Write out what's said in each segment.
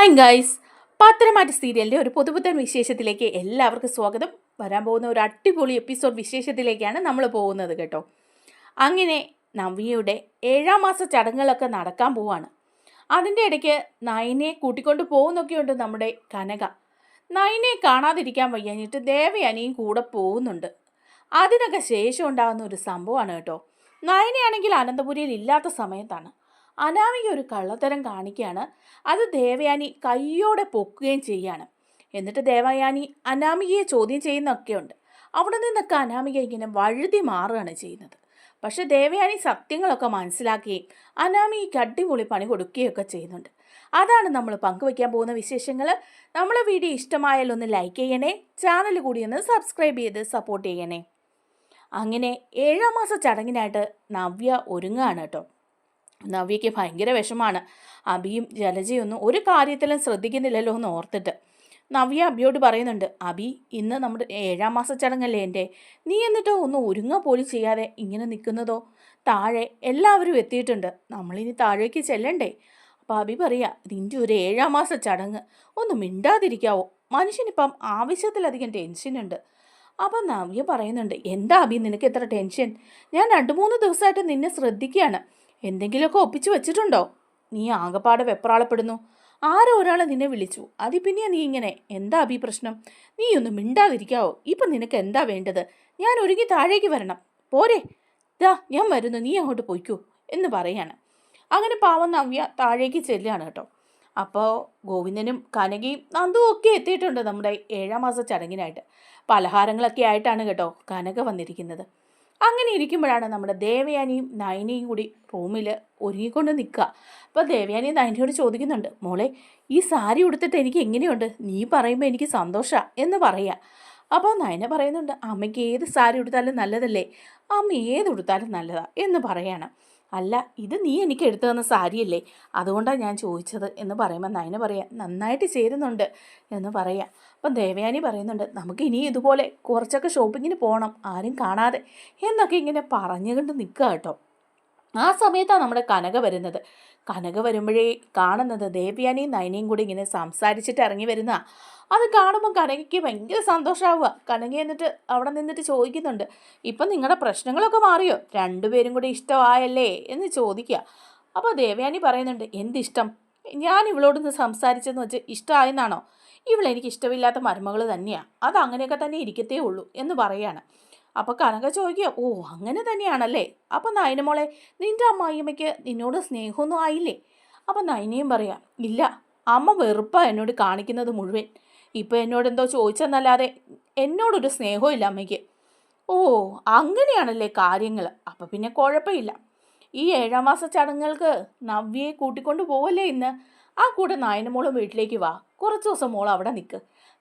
Hi guys പത്തനമാറ്റ് സീരിയലിന്റെ ഒരു പുതുപുത്തൻ വിശേഷത്തിലേക്ക് എല്ലാവർക്കും സ്വാഗതം. വരാൻ പോകുന്ന ഒരു അടിപൊളി എപ്പിസോഡ് വിശേഷത്തിലേക്കാണ് നമ്മൾ പോകുന്നത് കേട്ടോ. അങ്ങനെ നവ്യയുടെ ഏഴാം മാസ ചടങ്ങുകളൊക്കെ നടക്കാൻ പോവാണ്. അതിന്റെ ഇടയ്ക്ക് നയനെ കൂട്ടിക്കൊണ്ട് പോകുന്നൊക്കെയുണ്ട് നമ്മുടെ കനക. നയനെ കാണാതിരിക്കാൻ വയ്യാഞ്ഞിട്ട് ദേവയാനിയും കൂടെ പോകുന്നുണ്ട്. അതിനൊക്കെ ശേഷം ഉണ്ടാകുന്ന ഒരു സംഭവമാണ് കേട്ടോ. നയനയാണെങ്കിൽ അനന്തപുരിയിൽ ഇല്ലാത്ത സമയത്താണ്. അനാമിക ഒരു കള്ളത്തരം കാണിക്കുകയാണ്. അത് ദേവയാനി കയ്യോടെ പൊക്കുകയും ചെയ്യാണ്. എന്നിട്ട് ദേവയാനി അനാമികയെ ചോദ്യം ചെയ്യുന്നൊക്കെയുണ്ട്. അവിടെ നിന്നൊക്കെ അനാമിക ഇങ്ങനെ വഴുതി മാറുകയാണ് ചെയ്യുന്നത്. പക്ഷെ ദേവയാനി സത്യങ്ങളൊക്കെ മനസ്സിലാക്കുകയും അനാമിക്ക് അടിപൊളി പണി കൊടുക്കുകയൊക്കെ ചെയ്യുന്നുണ്ട്. അതാണ് നമ്മൾ പങ്കുവയ്ക്കാൻ പോകുന്ന വിശേഷങ്ങൾ. നമ്മളെ വീഡിയോ ഇഷ്ടമായാൽ ഒന്ന് ലൈക്ക് ചെയ്യണേ ചാനൽ കൂടി ഒന്ന് സബ്സ്ക്രൈബ് ചെയ്ത് സപ്പോർട്ട് ചെയ്യണേ. അങ്ങനെ ഏഴാം മാസ ചടങ്ങിനായിട്ട് നവ്യ ഒരുങ്ങുകയാണ് കേട്ടോ. നവ്യയ്ക്ക് ഭയങ്കര വിഷമാണ്. അബിയും ജലജയൊന്നും ഒരു കാര്യത്തിലും ശ്രദ്ധിക്കുന്നില്ലല്ലോ എന്ന് ഓർത്തിട്ട് നവ്യ അബിയോട് പറയുന്നുണ്ട് അബി ഇന്ന് നമ്മുടെ ഏഴാം മാസ ചടങ്ങല്ലേ എന്റെ? നീ എന്നിട്ട് ഒന്ന് ഒരുങ്ങ പോലും ചെയ്യാതെ ഇങ്ങനെ നിൽക്കുന്നതോ? താഴെ എല്ലാവരും എത്തിയിട്ടുണ്ട്. നമ്മളിനി താഴേക്ക് ചെല്ലണ്ടേ? അപ്പോൾ അബി പറയാ നിന്റെ ഒരു ഏഴാം മാസ ചടങ്ങ്. ഒന്ന് മിണ്ടാതിരിക്കാവോ? മനുഷ്യനിപ്പം ആവശ്യത്തിലധികം ടെൻഷനുണ്ട് അപ്പം നവ്യ പറയുന്നുണ്ട് എന്താ അബി നിനക്ക് എത്ര ടെൻഷൻ ഞാൻ രണ്ട് മൂന്ന് ദിവസമായിട്ട് നിന്നെ ശ്രദ്ധിക്കുകയാണ്. എന്തെങ്കിലുമൊക്കെ ഒപ്പിച്ചു വെച്ചിട്ടുണ്ടോ? നീ ആകപ്പാടെ വെപ്രാളപ്പെടുന്നു. ആരോ ഒരാളെ നിന്നെ വിളിച്ചു. അതി പിന്നെ നീ ഇങ്ങനെ. എന്താ അഭി പ്രശ്നം? നീ ഒന്ന് മിണ്ടാതിരിക്കാവോ? ഇപ്പം നിനക്ക് എന്താ വേണ്ടത്? ഞാൻ ഒരുങ്ങി താഴേക്ക് വരണം. പോരെ. ദാ ഞാൻ വരുന്നു. നീ അങ്ങോട്ട് പോയിക്കോ എന്ന് പറയാണ്. അങ്ങനെ പാവം നവ്യ താഴേക്ക് ചെല്ലുകയാണ് കേട്ടോ. അപ്പോൾ ഗോവിന്ദനും കനകയും നന്ദുവും ഒക്കെ എത്തിയിട്ടുണ്ട് നമ്മുടെ ഏഴാം മാസ ചടങ്ങിനായിട്ട്. പലഹാരങ്ങളൊക്കെ ആയിട്ടാണ് കേട്ടോ കനക വന്നിരിക്കുന്നത്. അങ്ങനെ ഇരിക്കുമ്പോഴാണ് നമ്മുടെ ദേവയാനിയും നയനിയും കൂടി റൂമിൽ ഒരുങ്ങിക്കൊണ്ട് നിൽക്കുക. അപ്പോൾ ദേവയാനി നയനിയോട് ചോദിക്കുന്നുണ്ട് മോളെ ഈ സാരി ഉടുത്തിട്ട് എനിക്ക് എങ്ങനെയുണ്ട്? നീ പറയുമ്പോൾ എനിക്ക് സന്തോഷമാണ് എന്ന് പറയുക. അപ്പോൾ നയന പറയുന്നുണ്ട് അമ്മയ്ക്ക് ഏത് സാരി ഉടുത്താലും നല്ലതല്ലേ? അമ്മ ഏത് ഉടുത്താലും നല്ലതാണ് എന്ന് പറയാണ് അല്ല ഇത് നീ എനിക്ക് എടുത്തു തന്ന സാരിയല്ലേ? അതുകൊണ്ടാണ് ഞാൻ ചോദിച്ചത് എന്ന് പറയുമ്പോൾ നയന പറയാം നന്നായിട്ട് ചേരുന്നുണ്ട് എന്ന് പറയാം. അപ്പം ദേവയാനി പറയുന്നുണ്ട് നമുക്ക് ഇനി ഇതുപോലെ കുറച്ചൊക്കെ ഷോപ്പിങ്ങിന് പോകണം ആരും കാണാതെ എന്നൊക്കെ ഇങ്ങനെ പറഞ്ഞുകൊണ്ട് നിൽക്കുക കേട്ടോ. ആ സമയത്താണ് നമ്മുടെ കനക വരുന്നത്. കനക വരുമ്പോഴേ കാണുന്നത് ദേവ്യാനിയും നയനയും കൂടി ഇങ്ങനെ സംസാരിച്ചിട്ട് ഇറങ്ങി വരുന്ന. അത് കാണുമ്പോൾ കനകയ്ക്ക് ഭയങ്കര സന്തോഷമാവുക കനക എന്നിട്ട് അവിടെ നിന്നിട്ട് ചോദിക്കുന്നുണ്ട്. ഇപ്പം നിങ്ങളുടെ പ്രശ്നങ്ങളൊക്കെ മാറിയോ? രണ്ടുപേരും കൂടി ഇഷ്ടമായല്ലേ? എന്ന് ചോദിക്കുക അപ്പോൾ ദേവയാനി പറയുന്നുണ്ട് എന്തിഷ്ടം? ഞാൻ ഇവളോടൊന്ന് സംസാരിച്ചെന്ന് വെച്ച് ഇഷ്ടമായെന്നാണോ? ഇവളെനിക്ക് ഇഷ്ടമില്ലാത്ത മരുമകൾ തന്നെയാണ് അത് അങ്ങനെയൊക്കെ തന്നെ ഇരിക്കത്തേ ഉള്ളൂ എന്ന് പറയാണ്. അപ്പോൾ കനക ചോദിക്കുക ഓ അങ്ങനെ തന്നെയാണല്ലേ? അപ്പം നയനമോളെ നിന്റെ അമ്മായിയമ്മയ്ക്ക് നിന്നോട് സ്നേഹമൊന്നും ആയില്ലേ? അപ്പം നയനയും പറയാം ഇല്ല അമ്മ വെറുപ്പാണ് എന്നോട് കാണിക്കുന്നത് മുഴുവൻ. ഇപ്പം എന്നോട് എന്തോ ചോദിച്ചെന്നല്ലാതെ എന്നോടൊരു സ്നേഹവും ഇല്ല അമ്മയ്ക്ക്. ഓ അങ്ങനെയാണല്ലേ കാര്യങ്ങൾ അപ്പം പിന്നെ കുഴപ്പമില്ല. ഈ ഏഴാം മാസ ചടങ്ങുകൾക്ക് നവ്യയെ കൂട്ടിക്കൊണ്ട് പോവല്ലേ ഇന്ന്? ആ കൂടെ നായനമോളും വീട്ടിലേക്ക് വാ. കുറച്ച് ദിവസം മോൾ അവിടെ നിൽക്ക്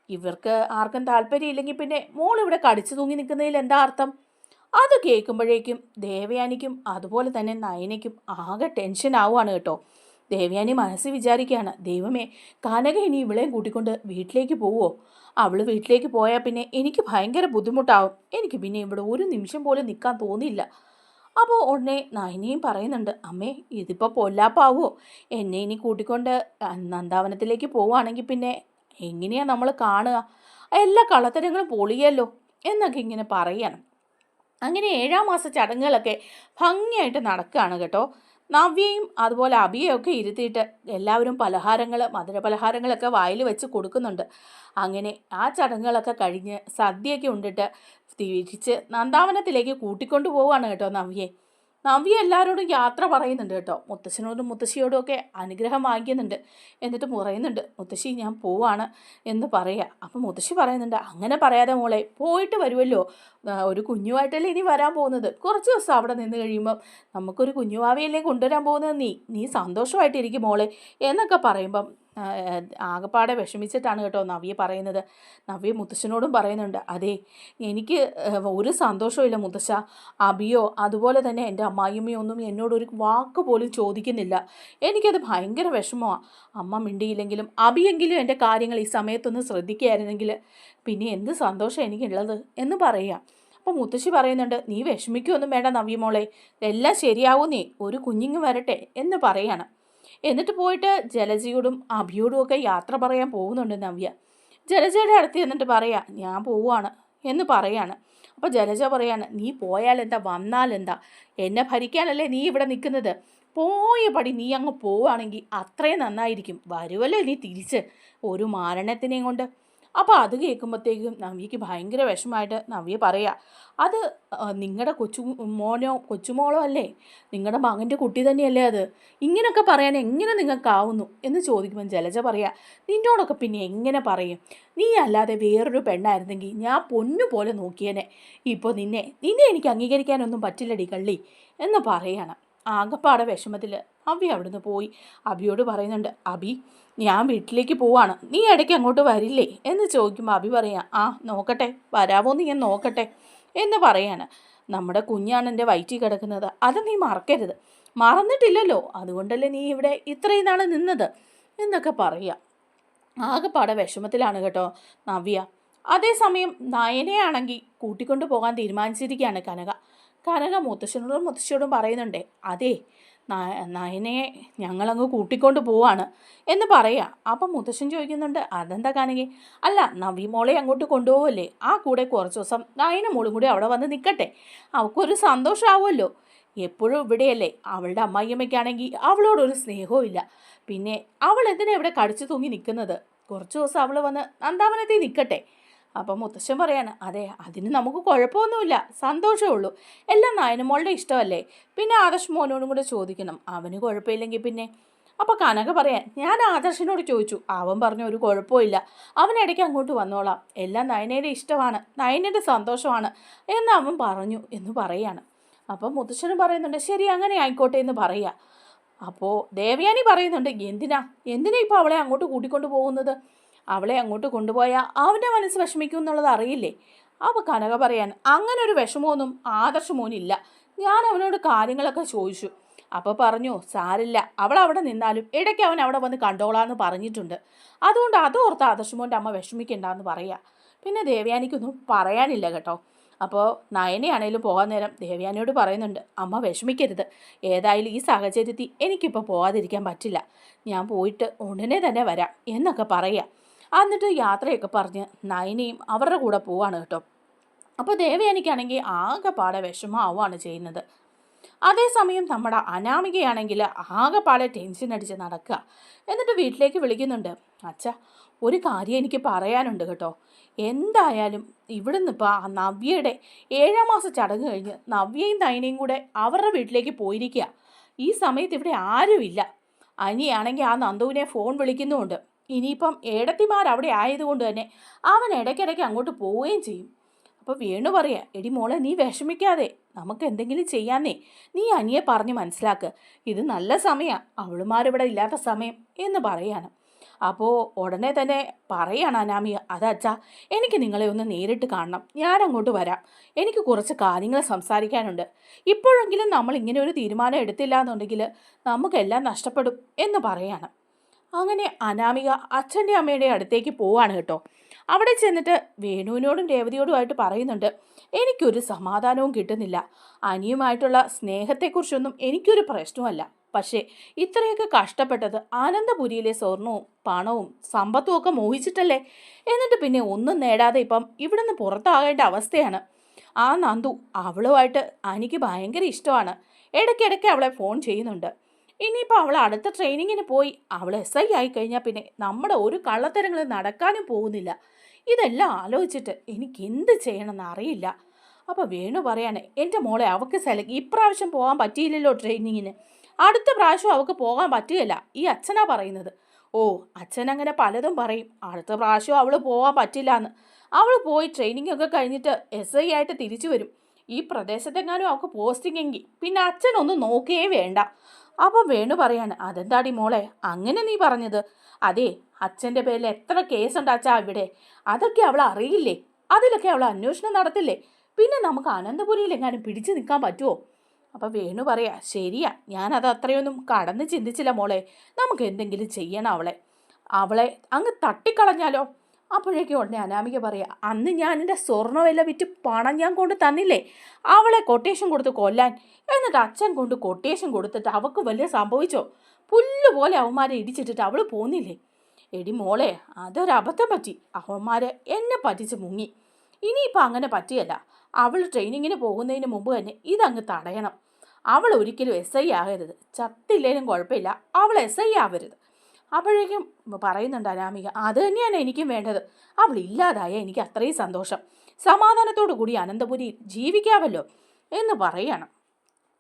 ഇവർക്ക് ആർക്കും താല്പര്യമില്ലെങ്കിൽ പിന്നെ മോൾ ഇവിടെ കടിച്ചു തൂങ്ങി നിൽക്കുന്നതിൽ എന്താ അർത്ഥം? അത് കേൾക്കുമ്പോഴേക്കും ദേവയാനിക്കും അതുപോലെ തന്നെ നയനയ്ക്കും ആകെ ടെൻഷൻ ആവുകയാണ് കേട്ടോ. ദേവയാനി മനസ്സ് വിചാരിക്കുകയാണ് ദൈവമേ കനക ഇനി ഇവളെയും കൂട്ടിക്കൊണ്ട് വീട്ടിലേക്ക് പോവോ? അവൾ വീട്ടിലേക്ക് പോയാൽ പിന്നെ എനിക്ക് ഭയങ്കര ബുദ്ധിമുട്ടാവും. എനിക്ക് പിന്നെ ഇവിടെ ഒരു നിമിഷം പോലും നിൽക്കാൻ തോന്നിയില്ല. അപ്പോൾ ഉടനെ നയനയും പറയുന്നുണ്ട് അമ്മേ ഇതിപ്പോൾ പൊല്ലാപ്പാവോ? എന്നെ ഇനി കൂട്ടിക്കൊണ്ട് നന്ദാവനത്തിലേക്ക് പോവുകയാണെങ്കിൽ പിന്നെ എങ്ങനെയാ നമ്മൾ കാണുക? എല്ലാ കള്ളത്തരങ്ങളും പൊളിയല്ലോ എന്നൊക്കെ ഇങ്ങനെ പറയണം. അങ്ങനെ ഏഴാം മാസ ചടങ്ങുകളൊക്കെ ഭംഗിയായിട്ട് നടക്കുകയാണ് കേട്ടോ. നവ്യയും അതുപോലെ അഭിയൊക്കെ ഇരുത്തിയിട്ട് എല്ലാവരും പലഹാരങ്ങൾ മധുരപലഹാരങ്ങളൊക്കെ വായിൽ വെച്ച് കൊടുക്കുന്നുണ്ട്. അങ്ങനെ ആ ചടങ്ങുകളൊക്കെ കഴിഞ്ഞ് സദ്യയൊക്കെ ഉണ്ടിട്ട് തിരിച്ച് നന്ദാവനത്തിലേക്ക് കൂട്ടിക്കൊണ്ടു പോവുകയാണ് കേട്ടോ നവ്യയെ നവ്യ എല്ലാവരോടും യാത്ര പറയുന്നുണ്ട് കേട്ടോ. മുത്തശ്ശനോടും മുത്തശ്ശിയോടും ഒക്കെ അനുഗ്രഹം വാങ്ങിക്കുന്നുണ്ട്. എന്നിട്ട് പറയുന്നുണ്ട് മുത്തശ്ശി ഞാൻ പോവാണ് എന്ന് പറയുക അപ്പം മുത്തശ്ശി പറയുന്നുണ്ട് അങ്ങനെ പറയാതെ മോളെ പോയിട്ട് വരുമല്ലോ ഒരു കുഞ്ഞുമായിട്ടല്ലേ ഇനി വരാൻ പോകുന്നത്. കുറച്ച് ദിവസം അവിടെ നിന്ന് കഴിയുമ്പം നമുക്കൊരു കുഞ്ഞുവാവിയല്ലേ കൊണ്ടുവരാൻ പോകുന്നത് നീ? നീ സന്തോഷമായിട്ടിരിക്കും മോളെ എന്നൊക്കെ പറയുമ്പം ആകപ്പാടെ വിഷമിച്ചിട്ടാണ് കേട്ടോ നവ്യ പറയുന്നത്. നവ്യ മുത്തശ്ശനോടും പറയുന്നുണ്ട് അതെ എനിക്ക് ഒരു സന്തോഷമില്ല മുത്തശ്ശ. അബിയോ അതുപോലെ തന്നെ എന്റെ അമ്മായിയമ്മയോ ഒന്നും എന്നോട് ഒരു വാക്ക് പോലും ചോദിക്കുന്നില്ല. എനിക്കത് ഭയങ്കര വിഷമമാണ് അമ്മ മിണ്ടിയില്ലെങ്കിലും അബിയെങ്കിലും എന്റെ കാര്യങ്ങൾ ഈ സമയത്തൊന്ന് ശ്രദ്ധിക്കുകയായിരുന്നെങ്കിൽ പിന്നെ എന്ത് സന്തോഷം എനിക്കുള്ളത്? എന്ന് പറയാം. അപ്പോൾ മുത്തശ്ശി പറയുന്നുണ്ട് നീ വിഷമിക്കുകയൊന്നും വേണ്ട നവ്യമോളെ എല്ലാം ശരിയാവും നീ ഒരു കുഞ്ഞിങ്ങ് വരട്ടെ എന്ന് പറയാണ്. എന്നിട്ട് പോയിട്ട് ജലജയോടും അഭിയോടും ഒക്കെ യാത്ര പറയാൻ പോകുന്നുണ്ട് നവ്യ. ജലജയുടെ അടുത്ത് എന്നിട്ട് പറയാ ഞാൻ പോവാണ് എന്ന് പറയാണ്. അപ്പോൾ ജലജ പറയാണ് നീ പോയാലെന്താ വന്നാലെന്താ? എന്നെ ഭരിക്കാനല്ലേ നീ ഇവിടെ നിൽക്കുന്നത്? പോയ പടി നീ അങ്ങ് പോവുകയാണെങ്കിൽ അത്രയും നന്നായിരിക്കും. വരുമല്ലോ നീ തിരിച്ച്? ഒരു മാരണത്തിനെയും കൊണ്ട്. അപ്പോൾ അത് കേൾക്കുമ്പോഴത്തേക്കും നവ്യക്ക് ഭയങ്കര വിഷമമായിട്ട് നവ്യ പറയുക അത് നിങ്ങളുടെ കൊച്ചു മോനോ കൊച്ചുമോളോ അല്ലേ? നിങ്ങളുടെ മകന്റെ കുട്ടി തന്നെയല്ലേ അത്? ഇങ്ങനെയൊക്കെ പറയാൻ എങ്ങനെ നിങ്ങൾക്കാവുന്നു? എന്ന് ചോദിക്കുമ്പോൾ ജലജ പറയാ നിന്നോടൊക്കെ പിന്നെ എങ്ങനെ പറയും? നീ അല്ലാതെ വേറൊരു പെണ്ണായിരുന്നെങ്കിൽ ഞാൻ പൊന്നു പോലെ നോക്കിയേനെ. ഇപ്പോൾ നിന്നെ നിന്നെ എനിക്ക് അംഗീകരിക്കാനൊന്നും പറ്റില്ലടി കള്ളി എന്ന് പറയണം. ആകപ്പാടെ വിഷമത്തിൽ അബി അവിടുന്ന് പോയി. അബിയോട് പറയുന്നുണ്ട് അബി ഞാൻ വീട്ടിലേക്ക് പോവാണ്. നീ ഇടയ്ക്ക് അങ്ങോട്ട് വരില്ലേ? എന്ന് ചോദിക്കുമ്പോൾ അബി പറയാം ആ നോക്കട്ടെ വരാവോന്ന് ഞാൻ നോക്കട്ടെ എന്ന് പറയാണ്. നമ്മുടെ കുഞ്ഞാണ് എന്റെ വയറ്റിൽ കിടക്കുന്നത്. അത് നീ മറക്കരുത്. മറന്നിട്ടില്ലല്ലോ. അതുകൊണ്ടല്ലേ നീ ഇവിടെ ഇത്രയും നാൾ നിന്നത്? എന്നൊക്കെ പറയാം. ആകെപ്പാടെ വിഷമത്തിലാണ് കേട്ടോ നവ്യ. അതേസമയം നയനയാണെങ്കിൽ കൂട്ടിക്കൊണ്ടു പോകാൻ തീരുമാനിച്ചിരിക്കുകയാണ് കനക. കനക മുത്തശ്ശനോടും മുത്തശ്ശിയോടും പറയുന്നുണ്ട് അതെ നയനയെ ഞങ്ങളങ്ങ് കൂട്ടിക്കൊണ്ട് പോവാണ് എന്ന് പറയാ. അപ്പം മുത്തശ്ശൻ ചോദിക്കുന്നുണ്ട് അതെന്താ കാണുകി അല്ല നവി മോളെ അങ്ങോട്ട് കൊണ്ടുപോവല്ലേ? ആ കൂടെ കുറച്ച് ദിവസം നയന മോളും കൂടി അവിടെ വന്ന് നിൽക്കട്ടെ അവൾക്കൊരു സന്തോഷമാവുമല്ലോ എപ്പോഴും ഇവിടെയല്ലേ. അവളുടെ അമ്മായിയമ്മയ്ക്കാണെങ്കിൽ അവളോടൊരു സ്നേഹവും ഇല്ല. പിന്നെ അവൾ എന്തിനാ ഇവിടെ കടിച്ചു തൂങ്ങി നിൽക്കുന്നത് കുറച്ച് ദിവസം അവൾ വന്ന് നന്ദാവനത്തിൽ നിൽക്കട്ടെ അപ്പം മുത്തശ്ശൻ പറയാണ് അതെ അതിന് നമുക്ക് കുഴപ്പമൊന്നുമില്ല സന്തോഷമേ ഉള്ളൂ എല്ലാം നായനമോളുടെ ഇഷ്ടമല്ലേ? പിന്നെ ആദർശ് മോനോടും കൂടെ ചോദിക്കണം അവന് കുഴപ്പമില്ലെങ്കിൽ പിന്നെ? അപ്പോൾ കനക പറയാൻ ഞാൻ ആദർശിനോട് ചോദിച്ചു അവൻ പറഞ്ഞു ഒരു കുഴപ്പമില്ല. അവൻ ഇടയ്ക്ക് അങ്ങോട്ട് വന്നോളാം. എല്ലാം നയനയുടെ ഇഷ്ടമാണ് നയനയുടെ സന്തോഷമാണ് എന്ന് അവൻ പറഞ്ഞു എന്ന് പറയാണ്. അപ്പം മുത്തശ്ശനും പറയുന്നുണ്ട് ശരി അങ്ങനെ ആയിക്കോട്ടെ എന്ന് പറയുക അപ്പോൾ ദേവയാനി പറയുന്നുണ്ട് എന്തിനാ? എന്തിനാ ഇപ്പോൾ അവളെ അങ്ങോട്ട് കൂട്ടിക്കൊണ്ട് പോകുന്നത്? അവളെ അങ്ങോട്ട് കൊണ്ടുപോയാൽ അവന്റെ മനസ്സ് വിഷമിക്കും എന്നുള്ളത് അറിയില്ലേ? അപ്പോൾ കനക പറയാൻ അങ്ങനെ ഒരു വിഷമമൊന്നും ആദർശമോനില്ല ഞാൻ അവനോട് കാര്യങ്ങളൊക്കെ ചോദിച്ചു. അപ്പോൾ പറഞ്ഞു സാരില്ല അവൾ അവിടെ നിന്നാലും ഇടയ്ക്ക് അവൻ അവിടെ വന്ന് കണ്ടോളാന്ന് പറഞ്ഞിട്ടുണ്ട്. അതുകൊണ്ട് അതോർത്ത് ആദർശമോന്റെ അമ്മ വിഷമിക്കണ്ടെന്ന് പറയാം. പിന്നെ ദേവയാനിക്കൊന്നും പറയാനില്ല കേട്ടോ. അപ്പോൾ നയനയാണേലും പോകാൻ നേരം ദേവയാനിയോട് പറയുന്നുണ്ട് അമ്മ വിഷമിക്കരുത്. ഏതായാലും ഈ സാഹചര്യത്തിൽ എനിക്കിപ്പോൾ പോകാതിരിക്കാൻ പറ്റില്ല. ഞാൻ പോയിട്ട് ഉടനെ തന്നെ വരാം എന്നൊക്കെ പറയാം. എന്നിട്ട് യാത്രയൊക്കെ പറഞ്ഞ് നയനയും അവരുടെ കൂടെ പോവാണ് കേട്ടോ. അപ്പോൾ ദേവയാനിക്കാണെങ്കിൽ ആകെപ്പാടെ വിഷമാവുകയാണ് ചെയ്യുന്നത്. അതേസമയം നമ്മുടെ അനാമികയാണെങ്കിൽ ആകെപ്പാടെ ടെൻഷൻ അടിച്ച് നടക്കുക. എന്നിട്ട് വീട്ടിലേക്ക് വിളിക്കുന്നുണ്ട്. അച്ഛ ഒരു കാര്യം എനിക്ക് പറയാനുണ്ട് കേട്ടോ. എന്തായാലും ഇവിടുന്ന് ഇപ്പോൾ ആ നവ്യയുടെ ഏഴാം മാസ ചടങ്ങ് കഴിഞ്ഞ് നവ്യയും നയനയും കൂടെ അവരുടെ വീട്ടിലേക്ക് പോയിരിക്കുക. ഈ സമയത്ത് ഇവിടെ ആരുമില്ല. അനിയാണെങ്കിൽ ആ നന്ദുവിനെ ഫോൺ വിളിക്കുന്നുമുണ്ട്. ഇനിയിപ്പം ഏടത്തിമാർ അവിടെ ആയതുകൊണ്ട് തന്നെ അവൻ ഇടയ്ക്കിടയ്ക്ക് അങ്ങോട്ട് പോവുകയും ചെയ്യും. അപ്പോൾ വേണു പറയാ എടി മോളെ നീ വിഷമിക്കാതെ നമുക്ക് എന്തെങ്കിലും ചെയ്യാന്നേ. നീ അനിയെ പറഞ്ഞ് മനസ്സിലാക്ക്. ഇത് നല്ല സമയമാണ് അവളുമാരിവിടെ ഇല്ലാത്ത സമയം എന്ന് പറയാണ്. അപ്പോൾ ഉടനെ തന്നെ പറയാണ് അനാമിയ അതച്ഛാ എനിക്ക് നിങ്ങളെ ഒന്ന് നേരിട്ട് കാണണം. ഞാൻ അങ്ങോട്ട് വരാം. എനിക്ക് കുറച്ച് കാര്യങ്ങൾ സംസാരിക്കാനുണ്ട്. ഇപ്പോഴെങ്കിലും നമ്മൾ ഇങ്ങനെ ഒരു തീരുമാനം എടുത്തില്ല എന്നുണ്ടെങ്കിൽ നമുക്കെല്ലാം നഷ്ടപ്പെടും എന്ന് പറയാണ്. അങ്ങനെ അനാമിക അച്ഛന്റെ അമ്മയുടെ അടുത്തേക്ക് പോവാണ് കേട്ടോ. അവിടെ ചെന്നിട്ട് വേണുവിനോടും രേവതിയോടുമായിട്ട് പറയുന്നുണ്ട് എനിക്കൊരു സമാധാനവും കിട്ടുന്നില്ല. അനിയുമായിട്ടുള്ള സ്നേഹത്തെക്കുറിച്ചൊന്നും എനിക്കൊരു പ്രശ്നമല്ല പക്ഷേ ഇത്രയൊക്കെ കഷ്ടപ്പെട്ടത് ആനന്ദപുരിയിലെ സ്വർണവും പണവും സമ്പത്തും ഒക്കെ മോഹിച്ചിട്ടല്ലേ? എന്നിട്ട് പിന്നെ ഒന്നും നേടാതെ ഇപ്പം ഇവിടുന്ന് പുറത്താകേണ്ട അവസ്ഥയാണ്. ആ നന്ദു അവളുമായിട്ട് എനിക്ക് ഭയങ്കര ഇഷ്ടമാണ്. ഇടയ്ക്കിടയ്ക്ക് അവളെ ഫോൺ ചെയ്യുന്നുണ്ട്. ഇനിയിപ്പോൾ അവൾ അടുത്ത ട്രെയിനിങ്ങിന് പോയി. അവൾ എസ് ഐ ആയി കഴിഞ്ഞാൽ പിന്നെ നമ്മുടെ ഒരു കള്ളത്തരങ്ങൾ നടക്കാനും പോകുന്നില്ല. ഇതെല്ലാം ആലോചിച്ചിട്ട് എനിക്ക് എന്ത് ചെയ്യണമെന്ന് അറിയില്ല. അപ്പോൾ വേണു പറയാണ് എന്റെ മോളെ അവൾക്ക് സെലക്ട് ഇപ്രാവശ്യം പോകാൻ പറ്റിയില്ലല്ലോ ട്രെയിനിങ്ങിന് അടുത്ത പ്രാവശ്യം അവൾക്ക് പോകാൻ പറ്റുകയില്ല ഈ അച്ഛനാ പറയുന്നത്. ഓ അച്ഛൻ അങ്ങനെ പലതും പറയും. അടുത്ത പ്രാവശ്യം അവൾ പോകാൻ പറ്റില്ല എന്ന് അവൾ പോയി ട്രെയിനിങ് ഒക്കെ കഴിഞ്ഞിട്ട് എസ് ഐ ആയിട്ട് തിരിച്ചു വരും. ഈ പ്രദേശത്തെങ്ങാനും അവൾക്ക് പോസ്റ്റിംഗ് എങ്കിൽ പിന്നെ അച്ഛനൊന്നും നോക്കുകയേ വേണ്ട. അപ്പം വേണു പറയാണ് അതെന്താടി മോളെ? അങ്ങനെ നീ പറഞ്ഞത്? അതെ അച്ഛന്റെ പേരിൽ എത്ര കേസുണ്ട് അച്ഛാ ഇവിടെ. അതൊക്കെ അവൾ അറിയില്ലേ? അതിലൊക്കെ അവൾ അന്വേഷണം നടത്തില്ലേ? പിന്നെ നമുക്ക് അനന്തപുരിയിൽ എങ്ങാനും പിടിച്ചു നിൽക്കാൻ പറ്റുമോ അപ്പം വേണു പറയാ ശരിയാ ഞാനത് അത്രയൊന്നും കടന്ന് ചിന്തിച്ചില്ല മോളെ. നമുക്ക് എന്തെങ്കിലും ചെയ്യണം അവളെ. അവളെ അങ്ങ് തട്ടിക്കളഞ്ഞാലോ? അപ്പോഴേക്കും ഉടനെ അനാമിക പറയുക അന്ന് ഞാൻ എന്റെ സ്വർണവില വിറ്റ് പണം ഞാൻ കൊണ്ട് തന്നില്ലേ? അവളെ കൊട്ടേഷൻ കൊടുത്ത് കൊല്ലാൻ. എന്നിട്ട് അച്ഛൻ കൊണ്ട് കൊട്ടേഷൻ കൊടുത്തിട്ട് അവൾക്ക് വലിയ സംഭവിച്ചോ? പുല്ലുപോലെ അവന്മാരെ ഇടിച്ചിട്ടിട്ട് അവൾ പോന്നില്ലേ? എടി മോളെ അതൊരബദ്ധം പറ്റി. അവന്മാരെ എന്നെ പറ്റിച്ച് മുങ്ങി. ഇനിയിപ്പോൾ അങ്ങനെ പറ്റിയല്ല. അവൾ ട്രെയിനിങ്ങിന് പോകുന്നതിന് മുമ്പ് തന്നെ ഇതങ്ങ് തടയണം. അവൾ ഒരിക്കലും എസ് ഐ ആകരുത്. ചത്തില്ലേലും കുഴപ്പമില്ല. അവൾ എസ് ഐ ആവരുത്. അപ്പോഴേക്കും പറയുന്നുണ്ട് അനാമിക അത് തന്നെയാണ് എനിക്കും വേണ്ടത്. അവൾ ഇല്ലാതായ എനിക്ക് അത്രയും സന്തോഷം. സമാധാനത്തോടു കൂടി അനന്തപുരി ജീവിക്കാമല്ലോ എന്ന് പറയണം.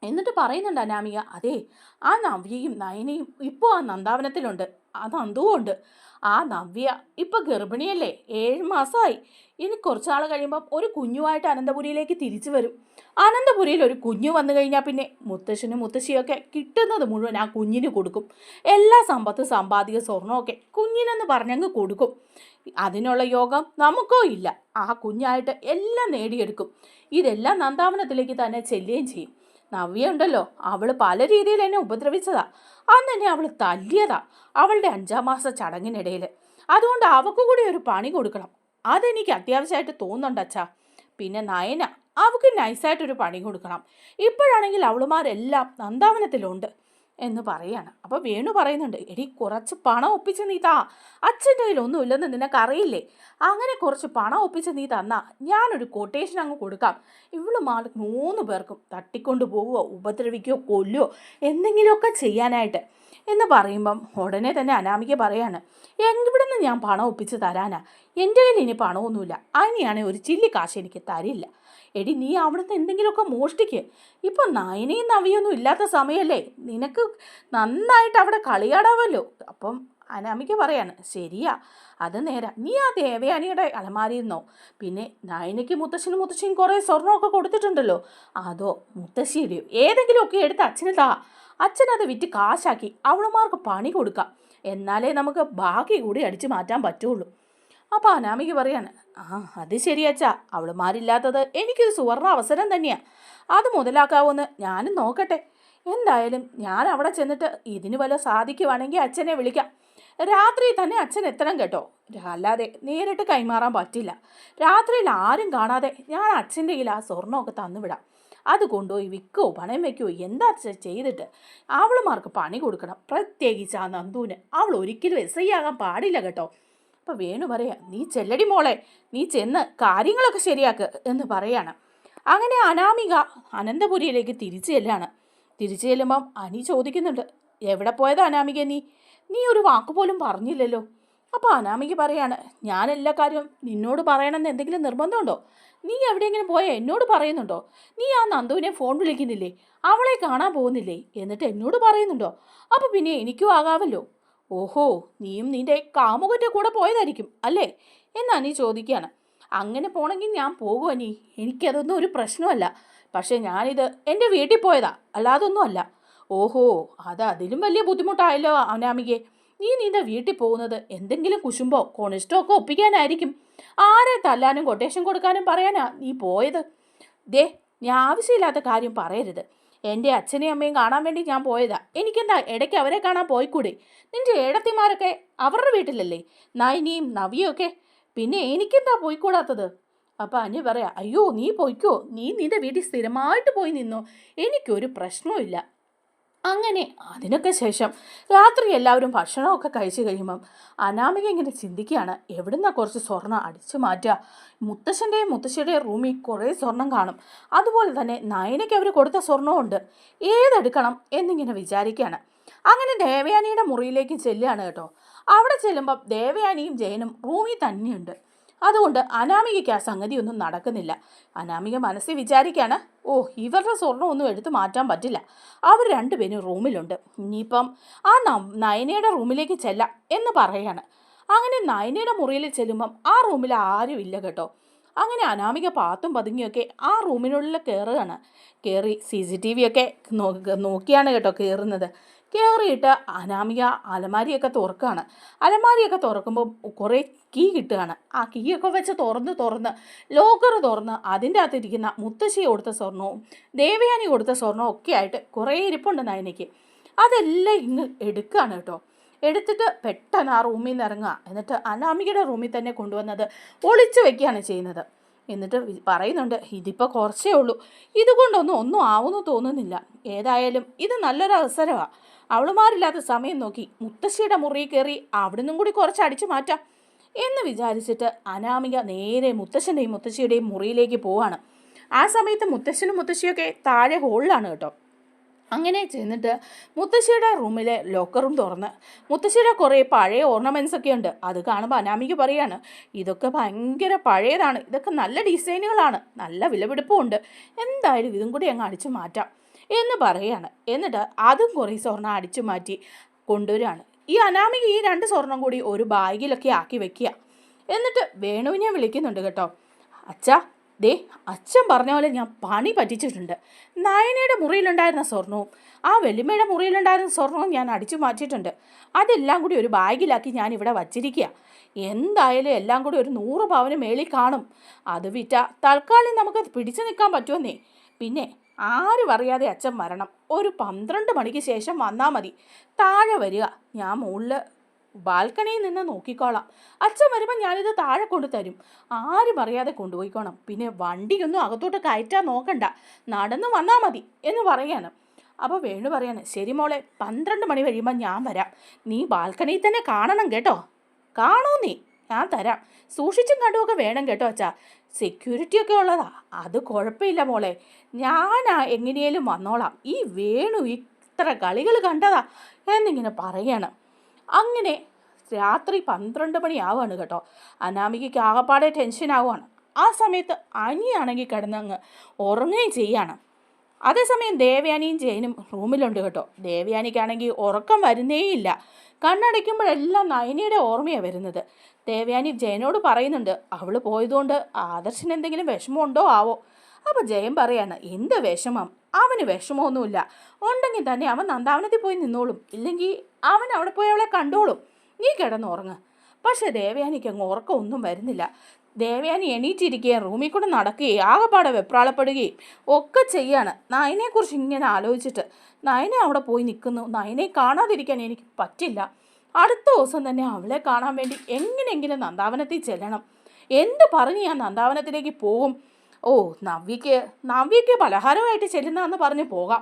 എന്നിട്ട് പറയുന്നുണ്ട് അനാമിക അതെ ആ നവ്യയും നയനയും ഇപ്പോൾ ആ നന്ദാവനത്തിലുണ്ട്. ആ ആ നവ്യ ഇപ്പം ഗർഭിണിയല്ലേ? ഏഴ് മാസമായി ഇനി കുറച്ചാൾ കഴിയുമ്പം ഒരു കുഞ്ഞുമായിട്ട് അനന്തപുരിയിലേക്ക് തിരിച്ചു വരും. അനന്തപുരിയിൽ ഒരു കുഞ്ഞു വന്നു കഴിഞ്ഞാൽ പിന്നെ മുത്തശ്ശനും മുത്തശ്ശിയൊക്കെ കിട്ടുന്നത് മുഴുവൻ ആ കുഞ്ഞിന് കൊടുക്കും. എല്ലാ സമ്പത്തും സമ്പാദിക സ്വർണമൊക്കെ കുഞ്ഞിനെന്ന് പറഞ്ഞങ്ങ് കൊടുക്കും. അതിനുള്ള യോഗം നമുക്കോ ഇല്ല. ആ കുഞ്ഞായിട്ട് എല്ലാം നേടിയെടുക്കും. ഇതെല്ലാം നന്ദാവനത്തിലേക്ക് തന്നെ ചെല്ലുകയും ചെയ്യും. നവ്യ ഉണ്ടല്ലോ അവൾ പല രീതിയിൽ എന്നെ ഉപദ്രവിച്ചതാ. അന്ന് എന്നെ അവൾ തല്ലിയതാ അവളുടെ അഞ്ചാം മാസ ചടങ്ങിനിടയിൽ അതുകൊണ്ട് അവക്ക് കൂടി ഒരു പണി കൊടുക്കണം. അതെനിക്ക് അത്യാവശ്യമായിട്ട് തോന്നുന്നുണ്ട് അച്ഛാ. പിന്നെ നയന അവൾക്ക് നൈസായിട്ടൊരു പണി കൊടുക്കണം. ഇപ്പോഴാണെങ്കിൽ അവളുമാരെല്ലാം നന്ദാവനത്തിലുണ്ട്. എന്ന് പറയാണ്. അപ്പോൾ വേണു പറയുന്നുണ്ട് എടി കുറച്ച് പണം ഒപ്പിച്ച് നീ താ. അച്ഛന്റെ കയ്യിൽ ഒന്നുമില്ലെന്ന് നിനക്കറിയില്ലേ? അങ്ങനെ കുറച്ച് പണം ഒപ്പിച്ച് നീ തന്നാ. ഞാനൊരു കൊട്ടേഷൻ അങ്ങ് കൊടുക്കാം. ഇവളുമാർ മൂന്ന് പേർക്കും തട്ടിക്കൊണ്ട് പോവുകയോ ഉപദ്രവിക്കുകയോ കൊല്ലുകയോ എന്തെങ്കിലുമൊക്കെ ചെയ്യാനായിട്ട്. എന്ന് പറയുമ്പം ഉടനെ തന്നെ അനാമിക പറയാണ് എവിടെ നിന്ന് ഞാൻ പണം ഒപ്പിച്ച് തരാനാ. എന്റെ കയ്യിൽ ഇനി പണമൊന്നുമില്ല. അതിനെയാണെങ്കിൽ ഒരു ചില്ലി കാശ് എനിക്ക് തരില്ല. എടി നീ അവിടുന്ന് എന്തെങ്കിലുമൊക്കെ മോഷ്ടിക്ക്. ഇപ്പോൾ നയനയും നവിയൊന്നും ഇല്ലാത്ത സമയമല്ലേ നിനക്ക് നന്നായിട്ട് അവിടെ കളിയാടാവല്ലോ. അപ്പം അനാമിക പറയാണ് ശരിയാ അത് നേരാ. നീ ആ ദേവയാനിയുടെ അലമാരിയിരുന്നോ പിന്നെ നയനയ്ക്ക് മുത്തശ്ശനും മുത്തശ്ശിയും കുറേ സ്വർണമൊക്കെ കൊടുത്തിട്ടുണ്ടല്ലോ. അതോ മുത്തശ്ശിയുടെയോ? ഏതെങ്കിലുമൊക്കെ എടുത്ത് അച്ഛന് താ. അച്ഛനത് വിറ്റ് കാശാക്കി അവളുമാർക്ക് പണി കൊടുക്കാം. എന്നാലേ നമുക്ക് ബാക്കി കൂടി അടിച്ചു മാറ്റാൻ പറ്റുള്ളൂ. അപ്പോൾ അനാമിക പറയാണ് ആ അത് ശരിയച്ചാ അവളുമാരില്ലാത്തത് എനിക്കൊരു സുവർണ അവസരം തന്നെയാണ് അത് മുതലാക്കാവോന്ന് ഞാനും നോക്കട്ടെ. എന്തായാലും ഞാൻ അവിടെ ചെന്നിട്ട് ഇതിന് വല്ല സാധിക്കുവാണെങ്കിൽ അച്ഛനെ വിളിക്കാം. രാത്രി തന്നെ അച്ഛൻ എത്തണം കേട്ടോ. അല്ലാതെ നേരിട്ട് കൈമാറാൻ പറ്റില്ല. രാത്രിയിൽ ആരും കാണാതെ ഞാൻ അച്ഛന്റെ കയ്യിൽ ആ സ്വർണമൊക്കെ തന്നുവിടാം അത് കൊണ്ടുപോയി വിൽക്കോ പണയം വെക്കോ എന്താ ചെയ്തിട്ട്? അവളുമാർക്ക് പണി കൊടുക്കണം. പ്രത്യേകിച്ച് ആ നന്ദുവിന്. അവൾ ഒരിക്കലും എസ് ഐ ആകാൻ പാടില്ല കേട്ടോ. അപ്പോൾ വേണു പറയാ നീ ചെല്ലടി മോളെ നീ ചെന്ന് കാര്യങ്ങളൊക്കെ ശരിയാക്ക് എന്ന് പറയാണ്. അങ്ങനെ അനാമിക അനന്തപുരിയിലേക്ക് തിരിച്ചു ചെല്ലാണ്. തിരിച്ചു ചെല്ലുമ്പം അനി ചോദിക്കുന്നുണ്ട് എവിടെ പോയതാ അനാമിക നീ? നീ ഒരു വാക്ക് പോലും പറഞ്ഞില്ലല്ലോ. അപ്പോൾ അനാമിക പറയാണ് ഞാൻ എല്ലാ കാര്യവും നിന്നോട് പറയണമെന്ന് എന്തെങ്കിലും നിർബന്ധമുണ്ടോ? നീ എവിടെയെങ്കിലും പോയാൽ എന്നോട് പറയുന്നുണ്ടോ? നീ ആ നന്ദുവിനെ ഫോൺ വിളിക്കുന്നില്ലേ? അവളെ കാണാൻ പോകുന്നില്ലേ? എന്നിട്ട് എന്നോട് പറയുന്നുണ്ടോ? അപ്പോൾ പിന്നെ എനിക്കും ആകാമല്ലോ ഓഹോ നീയും നിന്റെ കാമുകന്റെ കൂടെ പോയതായിരിക്കും അല്ലേ? എന്ന് അനി ചോദിക്കുകയാണ്. അങ്ങനെ പോണെങ്കിൽ ഞാൻ പോകും അനി. എനിക്കതൊന്നും ഒരു പ്രശ്നമല്ല. പക്ഷേ ഞാനിത് എന്റെ വീട്ടിൽ പോയതാ. അല്ലാതൊന്നും അല്ല ഓഹോ അത് അതിലും വലിയ ബുദ്ധിമുട്ടായല്ലോ അവനാമികെ നീ നിന്റെ വീട്ടിൽ പോകുന്നത് എന്തെങ്കിലും കുശുമ്പോ കൊണിഷ്ടോ ഒക്കെ ഒപ്പിക്കാനായിരിക്കും. ആരെ തല്ലാനും കൊട്ടേഷൻ കൊടുക്കാനും പറയാനാ നീ പോയത്? ദേ ഞാൻ ആവശ്യമില്ലാത്ത കാര്യം പറയരുത്. എന്റെ അച്ഛനെയും അമ്മയും കാണാൻ വേണ്ടി ഞാൻ പോയതാ. എനിക്കെന്താ ഇടയ്ക്ക് അവരെ കാണാൻ പോയിക്കൂടെ? നിന്റെ ഏടത്തിമാരൊക്കെ അവരുടെ വീട്ടിലല്ലേ? നൈനിയും നവിയും ഒക്കെ. പിന്നെ എനിക്കെന്താ പോയിക്കൂടാത്തത്? അപ്പം അന്യ പറയാം അയ്യോ നീ പോയിക്കോ. നീ നിന്റെ വീട്ടിൽ സ്ഥിരമായിട്ട് പോയി നിന്നോ. എനിക്കൊരു പ്രശ്നവും അങ്ങനെ അതിനൊക്കെ ശേഷം രാത്രി എല്ലാവരും ഭക്ഷണമൊക്കെ കഴിച്ചു കഴിയുമ്പം അനാമിക ഇങ്ങനെ ചിന്തിക്കുകയാണ്. എവിടുന്ന കുറച്ച് സ്വർണം അടിച്ചു മാറ്റുക? മുത്തശ്ശന്റെയും മുത്തശ്ശിയുടെയും റൂമിൽ കുറേ സ്വർണം കാണും. അതുപോലെ തന്നെ നയനയ്ക്ക് അവർ കൊടുത്ത സ്വർണമുണ്ട് ഏതെടുക്കണം എന്നിങ്ങനെ വിചാരിക്കുകയാണ്. അങ്ങനെ ദേവയാനിയുടെ മുറിയിലേക്ക് ചെല്ലുകയാണ് കേട്ടോ. അവിടെ ചെല്ലുമ്പം ദേവയാനിയും ജയനും റൂമിൽ തന്നെയുണ്ട്. അതുകൊണ്ട് അനാമികയ്ക്ക് ആ സംഗതിയൊന്നും നടക്കുന്നില്ല. അനാമിക മനസ്സിൽ വിചാരിക്കാണ് ഓ ഇവരുടെ സ്വർണമൊന്നും എടുത്തു മാറ്റാൻ പറ്റില്ല. അവർ രണ്ടുപേരും റൂമിലുണ്ട്. ഇനിയിപ്പം ആ നയനയുടെ റൂമിലേക്ക് ചെല്ലാം എന്ന് പറയാണ്. അങ്ങനെ നയനയുടെ മുറിയിൽ ചെല്ലുമ്പം ആ റൂമിൽ ആരും ഇല്ല കേട്ടോ. അങ്ങനെ അനാമിക പാത്തും പതുങ്ങിയൊക്കെ ആ റൂമിനുള്ളിൽ കയറുകയാണ്. കയറി സി സി ടി വി ഒക്കെ നോക്കിയാണ് കേട്ടോ കയറുന്നത്. കയറിയിട്ട് അനാമിക അലമാരിയൊക്കെ തുറക്കുകയാണ്. അലമാരിയൊക്കെ തുറക്കുമ്പോൾ കുറേ കീ കിട്ടുകയാണ്. ആ കീയൊക്കെ വെച്ച് തുറന്ന് തുറന്ന് ലോക്കർ തുറന്ന് അതിന്റെ അകത്തിരിക്കുന്ന മുത്തശ്ശി കൊടുത്ത സ്വർണവും ദേവയാനി കൊടുത്ത സ്വർണവും ഒക്കെ ആയിട്ട് കുറേ ഇരിപ്പുണ്ട് നയനയ്ക്ക്. അതെല്ലാം ഇങ്ങ് എടുക്കുകയാണ് കേട്ടോ. എടുത്തിട്ട് പെട്ടെന്ന് ആ റൂമിൽ നിന്ന് ഇറങ്ങുക. എന്നിട്ട് അനാമികയുടെ റൂമിൽ തന്നെ കൊണ്ടുവന്നത് ഒളിച്ചു വെക്കുകയാണ് ചെയ്യുന്നത്. എന്നിട്ട് പറയുന്നുണ്ട് ഇതിപ്പോൾ കുറച്ചേ ഉള്ളൂ. ഇതുകൊണ്ടൊന്നും ഒന്നും ആവുമെന്ന് തോന്നുന്നില്ല. ഏതായാലും ഇത് നല്ലൊരു അവസരമാണ് അവളുമാരില്ലാത്ത സമയം നോക്കി മുത്തശ്ശിയുടെ മുറിയിൽ കയറി അവിടുന്നും കൂടി കുറച്ച് അടിച്ചു മാറ്റാം എന്ന് വിചാരിച്ചിട്ട് അനാമിക നേരെ മുത്തശ്ശന്റെയും മുത്തശ്ശിയുടെയും മുറിയിലേക്ക് പോവാണ്. ആ സമയത്ത് മുത്തശ്ശനും മുത്തശ്ശിയൊക്കെ താഴെ ഹോളിലാണ് കേട്ടോ. അങ്ങനെ ചെന്നിട്ട് മുത്തശ്ശിയുടെ റൂമിലെ ലോക്കറും തുറന്ന് മുത്തശ്ശിയുടെ കുറേ പഴയ ഓർണമെന്റ്സ് ഒക്കെ ഉണ്ട്. അത് കാണുമ്പോൾ അനാമിക്ക് പറയാണ് ഇതൊക്കെ ഭയങ്കര പഴയതാണ്. ഇതൊക്കെ നല്ല ഡിസൈനുകളാണ്. നല്ല വിലപിടിപ്പും ഉണ്ട്. എന്തായാലും ഇതും കൂടി അങ്ങ് അടിച്ചു മാറ്റാം. എന്ന് പറയാണ്. എന്നിട്ട് അതും കുറേ സ്വർണം അടിച്ചു മാറ്റി കൊണ്ടുവരികയാണ്. ഈ അനാമിക ഈ രണ്ട് സ്വർണം കൂടി ഒരു ബാഗിലൊക്കെ ആക്കി വെക്കുക. എന്നിട്ട് വേണുവിനെ വിളിക്കുന്നുണ്ട് കേട്ടോ. അച്ഛാ ദേ അച്ഛൻ പറഞ്ഞ പോലെ ഞാൻ പണി പറ്റിച്ചിട്ടുണ്ട്. നയനയുടെ മുറിയിലുണ്ടായിരുന്ന സ്വർണവും ആ വെള്ളിമയുടെ മുറിയിലുണ്ടായിരുന്ന സ്വർണവും ഞാൻ അടിച്ചു മാറ്റിയിട്ടുണ്ട്. അതെല്ലാം കൂടി ഒരു ബാഗിലാക്കി ഞാൻ ഇവിടെ വച്ചിരിക്കുക. എന്തായാലും എല്ലാം കൂടി ഒരു നൂറ് പവന് മേളിൽ കാണും. അത് വിറ്റ തൽക്കാലം നമുക്ക് പിടിച്ചു നിൽക്കാൻ പറ്റുമെന്നേ. പിന്നെ ആരും അറിയാതെ അച്ഛൻ മരണം. ഒരു പന്ത്രണ്ട് മണിക്ക് ശേഷം വന്നാൽ മതി. താഴെ വരിക. ഞാൻ മുകളിൽ ബാൽക്കണിയിൽ നിന്ന് നോക്കിക്കോളാം. അച്ഛൻ വരുമ്പോൾ ഞാനിത് താഴെ കൊണ്ട് തരും. ആരും അറിയാതെ കൊണ്ടുപോയിക്കോണം. പിന്നെ വണ്ടിയൊന്നും അകത്തോട്ട് കയറ്റാൻ നോക്കണ്ട. നടന്നു വന്നാൽ മതി എന്ന് പറയാണ്. അപ്പോൾ വേണു പറയാണ് ശരി മോളെ പന്ത്രണ്ട് മണി കഴിയുമ്പോൾ ഞാൻ വരാം. നീ ബാൽക്കണിയിൽ തന്നെ കാണണം കേട്ടോ. കാണൂ നീ. ഞാൻ തരാം. സൂക്ഷിച്ചും കണ്ടുമൊക്കെ വേണം കേട്ടോ അച്ഛാ. സെക്യൂരിറ്റി ഒക്കെ ഉള്ളതാ. അത് കുഴപ്പമില്ല മോളെ. ഞാൻ എങ്ങനെയും വന്നോളാം. ഈ വേണു ഇത്ര കളികൾ കണ്ടതാ എന്നിങ്ങനെ പറയണം. അങ്ങനെ രാത്രി പന്ത്രണ്ട് മണിയാവാണ് കേട്ടോ. അനാമികയ്ക്ക് ആകപ്പാടെ ടെൻഷൻ ആവുകയാണ് ആ സമയത്ത് അനിയാണെങ്കിൽ കിടന്നങ്ങ് ഉറങ്ങുകയും ചെയ്യാണ്. അതേസമയം ദേവയാനിയും ജയനും റൂമിലുണ്ട് കേട്ടോ. ദേവയാനിക്കാണെങ്കിൽ ഉറക്കം വരുന്നേയില്ല. കണ്ണടയ്ക്കുമ്പോഴെല്ലാം നയനയുടെ ഓർമ്മയാണ് വരുന്നത്. ദേവയാനി ജയനോട് പറയുന്നുണ്ട് അവൾ പോയതുകൊണ്ട് ആദർശന് എന്തെങ്കിലും വിഷമമുണ്ടോ ആവോ? അപ്പോൾ ജയൻ പറയാണ് എന്ത് വിഷമം? അവന് വിഷമമൊന്നുമില്ല. ഉണ്ടെങ്കിൽ തന്നെ അവൻ നന്ദാവനത്തിൽ പോയി നിന്നോളും. ഇല്ലെങ്കിൽ അവൻ അവിടെ പോയി അവളെ കണ്ടോളും. നീ കിടന്നുറങ്ങ്. പക്ഷേ ദേവയാനിക്ക് അങ്ങ് ഉറക്കമൊന്നും വരുന്നില്ല. ദേവയാനി എണീറ്റിരിക്കുകയും റൂമിൽ കൂടെ നടക്കുകയും ആകെപ്പാടെ വെപ്രാളപ്പെടുകയും ഒക്കെ ചെയ്യാണ്. നയനെക്കുറിച്ച് ഇങ്ങനെ ആലോചിച്ചിട്ട് നയനെ അവിടെ പോയി നിൽക്കുന്നു. നയനെ കാണാതിരിക്കാൻ എനിക്ക് പറ്റില്ല. അടുത്ത ദിവസം തന്നെ അവളെ കാണാൻ വേണ്ടി എങ്ങനെയെങ്കിലും നന്ദാവനത്തിൽ ചെല്ലണം. എന്ത് പറഞ്ഞ് ഞാൻ നന്ദാവനത്തിലേക്ക് പോകും? ഓ നവ്യക്ക് നവ്യക്ക് പലഹാരമായിട്ട് ചെല്ലുന്നതെന്ന് പറഞ്ഞ് പോകാം.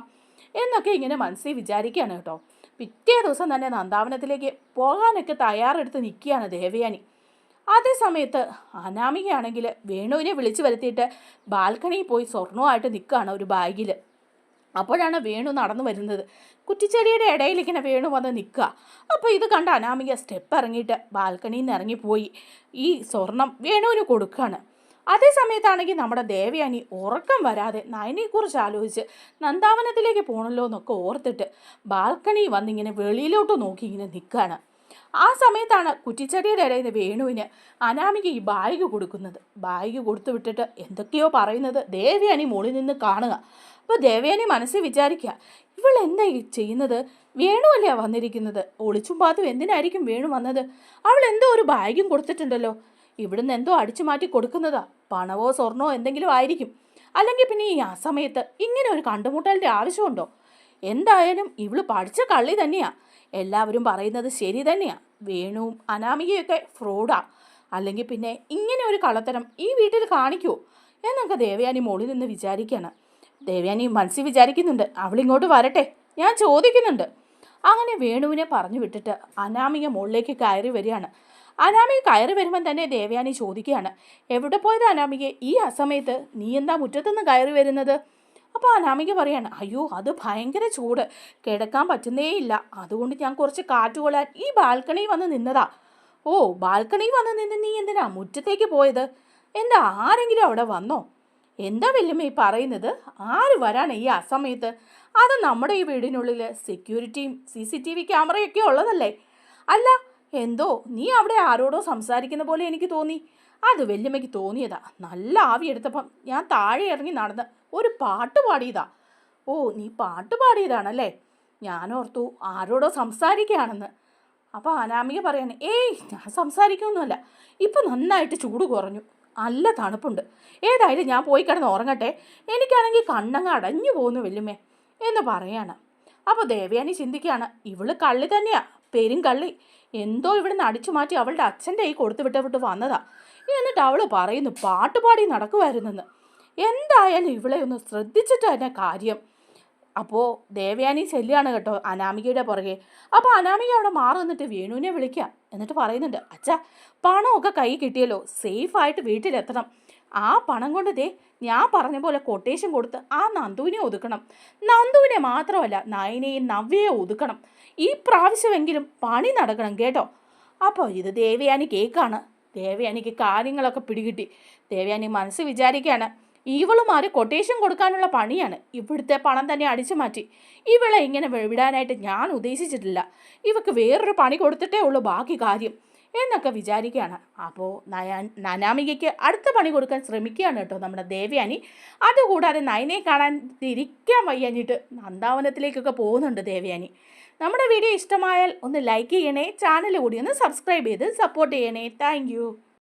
എന്നൊക്കെ ഇങ്ങനെ മനസ്സിൽ വിചാരിക്കുകയാണ് കേട്ടോ. പിറ്റേ ദിവസം തന്നെ നന്ദാവനത്തിലേക്ക് പോകാനൊക്കെ തയ്യാറെടുത്ത് നിൽക്കുകയാണ് ദേവയാനി. അതേ സമയത്ത് അനാമികയാണെങ്കിൽ വേണുവിനെ വിളിച്ചു വരുത്തിയിട്ട് ബാൽക്കണിയിൽ പോയി സ്വർണവുമായിട്ട് നിൽക്കുകയാണ് ഒരു ബാഗിൽ. അപ്പോഴാണ് വേണു നടന്നു വരുന്നത്. കുറ്റിച്ചെടിയുടെ ഇടയിൽ ഇങ്ങനെ വേണു വന്ന് നിൽക്കുക. അപ്പോൾ ഇത് കണ്ട അനാമിക സ്റ്റെപ്പ് ഇറങ്ങിയിട്ട് ബാൽക്കണിയിൽ നിന്ന് ഇറങ്ങിപ്പോയി. ഈ സ്വർണം വേണുവിന് കൊടുക്കുകയാണ്. അതേ സമയത്താണെങ്കിൽ നമ്മുടെ ദേവയാനി ഉറക്കം വരാതെ നയനെക്കുറിച്ച് ആലോചിച്ച് നന്ദാവനത്തിലേക്ക് പോകണല്ലോ എന്നൊക്കെ ഓർത്തിട്ട് ബാൽക്കണി വന്നിങ്ങനെ വെളിയിലോട്ട് നോക്കി ഇങ്ങനെ നിൽക്കുകയാണ് ആ സമയത്താണ് കുറ്റിച്ചെടിയുടെ ഇടയിൽ വേണുവിന് അനാമിക ഈ ബാഗ് കൊടുക്കുന്നത്. ബാഗ് കൊടുത്തു വിട്ടിട്ട് എന്തൊക്കെയോ പറയുന്നത് ദേവയാനി മുകളിൽ നിന്ന് കാണുക. അപ്പോൾ ദേവയാനി മനസ്സിൽ വിചാരിക്കുക ഇവൾ എന്താ ചെയ്യുന്നത്? വേണുവല്ലേ വന്നിരിക്കുന്നത്? ഒളിച്ചും പാത്തും എന്തിനായിരിക്കും വേണു വന്നത്? അവൾ എന്തോ ഒരു ബാഗും കൊടുത്തിട്ടുണ്ടല്ലോ. ഇവിടുന്ന് എന്തോ അടിച്ചു മാറ്റി കൊടുക്കുന്നതാ. പണവോ സ്വർണമോ എന്തെങ്കിലും ആയിരിക്കും. അല്ലെങ്കിൽ പിന്നെ ഈ ആ സമയത്ത് ഇങ്ങനെ ഒരു കണ്ടുമുട്ടലിന്റെ ആവശ്യമുണ്ടോ? എന്തായാലും ഇവൾ പഠിച്ച കള്ളി തന്നെയാ. എല്ലാവരും പറയുന്നത് ശരി തന്നെയാ. വേണുവും അനാമികയൊക്കെ ഫ്രോഡാ. അല്ലെങ്കിൽ പിന്നെ ഇങ്ങനെ ഒരു കള്ളത്തരം ഈ വീട്ടിൽ കാണിക്കുമോ എന്നൊക്കെ ദേവയാനി മുകളിൽ നിന്ന് വിചാരിക്കുകയാണ് ദേവയാനി മനസ്സിൽ വിചാരിക്കുന്നുണ്ട് അവളിങ്ങോട്ട് വരട്ടെ. ഞാൻ ചോദിക്കുന്നുണ്ട്. അങ്ങനെ വേണുവിനെ പറഞ്ഞു വിട്ടിട്ട് അനാമിക മുകളിലേക്ക് കയറി വരികയാണ്. അനാമിക കയറി വരുമ്പം തന്നെ ദേവയാനി ചോദിക്കുകയാണ് എവിടെ പോയത് അനാമിക ഈ അസമയത്ത് നീ എന്താ മുറ്റത്തുനിന്ന് കയറി വരുന്നത്? അപ്പോൾ അനാമിക പറയാണ് അയ്യോ അത് ഭയങ്കര ചൂട്. കിടക്കാൻ പറ്റുന്നേയില്ല. അതുകൊണ്ട് ഞാൻ കുറച്ച് കാറ്റ് കൊള്ളാൻ ഈ ബാൽക്കണി വന്ന് നിന്നതാ. ഓ ബാൽക്കണി വന്ന് നിന്ന് നീ എന്തിനാ മുറ്റത്തേക്ക് പോയത്? എന്താ ആരെങ്കിലും അവിടെ വന്നോ? എന്താ വല്യമ്മ ഈ പറയുന്നത്? ആര് വരാണ് ഈ അസമയത്ത്? അത് നമ്മുടെ ഈ വീടിനുള്ളിൽ സെക്യൂരിറ്റിയും സി സി ടി വി ക്യാമറയൊക്കെ ഉള്ളതല്ലേ? അല്ല എന്തോ നീ അവിടെ ആരോടോ സംസാരിക്കുന്ന പോലെ എനിക്ക് തോന്നി. അത് വല്യമ്മയ്ക്ക് തോന്നിയതാ. നല്ല ആവി എടുത്തപ്പം ഞാൻ താഴെ ഇറങ്ങി നടന്ന് ഒരു പാട്ട് പാടിയതാ. ഓ നീ പാട്ട് പാടിയതാണല്ലേ? ഞാനോർത്തു ആരോടോ സംസാരിക്കുകയാണെന്ന്. അപ്പോൾ അനാമിക പറയാണ് ഏയ് ഞാൻ സംസാരിക്കൊന്നുമല്ല. ഇപ്പം നന്നായിട്ട് ചൂട് കുറഞ്ഞു. നല്ല തണുപ്പുണ്ട്. ഏതായാലും ഞാൻ പോയി കിടന്ന് ഉറങ്ങട്ടെ. എനിക്കാണെങ്കിൽ കണ്ണങ്ങ് അടഞ്ഞു പോകുന്നു വല്യമ്മേ എന്ന് പറയാണ്. അപ്പോൾ ദേവയാനി ചിന്തിക്കുകയാണ് ഇവൾ കള്ളി തന്നെയാ. പെരും കള്ളി. എന്തോ ഇവിടുന്ന് അടിച്ചു മാറ്റി അവളുടെ അച്ഛന്റെ കൈ കൊടുത്തു വിട്ട് വിട്ട് വന്നതാ. എന്നിട്ട് അവൾ പറയുന്നു പാട്ടുപാടി നടക്കുമായിരുന്നെന്ന് എന്തായാലും ഇവളെ ഒന്ന് ശ്രദ്ധിച്ചിട്ട് തന്നെ കാര്യം. അപ്പോൾ ദേവയാനി ചെല്ലുകയാണ് കേട്ടോ അനാമികയുടെ പുറകെ. അപ്പോൾ അനാമിക അവിടെ മാറി നിന്നിട്ട് വേണുവിനെ വിളിക്കുക എന്നിട്ട് പറയുന്നുണ്ട് അച്ഛാ പണമൊക്കെ കൈ കിട്ടിയല്ലോ. സേഫായിട്ട് വീട്ടിലെത്തണം. ആ പണം കൊണ്ട് ദേ ഞാൻ പറഞ്ഞ പോലെ കൊട്ടേഷൻ കൊടുത്ത് ആ നന്ദുവിനെ ഒതുക്കണം. നന്ദുവിനെ മാത്രമല്ല നയനെയും നവ്യയെ ഒതുക്കണം. ഈ പ്രാവശ്യമെങ്കിലും പണി നടക്കണം കേട്ടോ. അപ്പോൾ ഇത് ദേവയാനി കേക്കാണ്. ദേവയാനിക്ക് കാര്യങ്ങളൊക്കെ പിടികിട്ടി. ദേവയാനി മനസ്സ് വിചാരിക്കുകയാണ് ഇവളുമാർ കൊട്ടേഷൻ കൊടുക്കാനുള്ള പണിയാണ്. ഇവിടുത്തെ പണം തന്നെ അടിച്ചു മാറ്റി. ഇവളെ ഇങ്ങനെ വിടാനായിട്ട് ഞാൻ ഉദ്ദേശിച്ചിട്ടില്ല. ഇവക്ക് വേറൊരു പണി കൊടുത്തിട്ടേ ഉള്ളൂ ബാക്കി കാര്യം. എന്നൊക്കെ വിചാരിക്കുകയാണ്. അപ്പോൾ നയാ നനാമികയ്ക്ക് അടുത്ത പണി കൊടുക്കാൻ ശ്രമിക്കുകയാണ് കേട്ടോ നമ്മുടെ ദേവയാനി. അതുകൂടാതെ നയനെ കാണാൻ തിരിക്കാൻ വയ്യാഞ്ഞിട്ട് നന്ദാവനത്തിലേക്കൊക്കെ പോകുന്നുണ്ട് ദേവയാനി. നമ്മുടെ വീഡിയോ ഇഷ്ടമായാൽ ഒന്ന് ലൈക്ക് ചെയ്യണേ ചാനൽ കൂടി ഒന്ന് സബ്സ്ക്രൈബ് ചെയ്ത് സപ്പോർട്ട് ചെയ്യണേ. താങ്ക്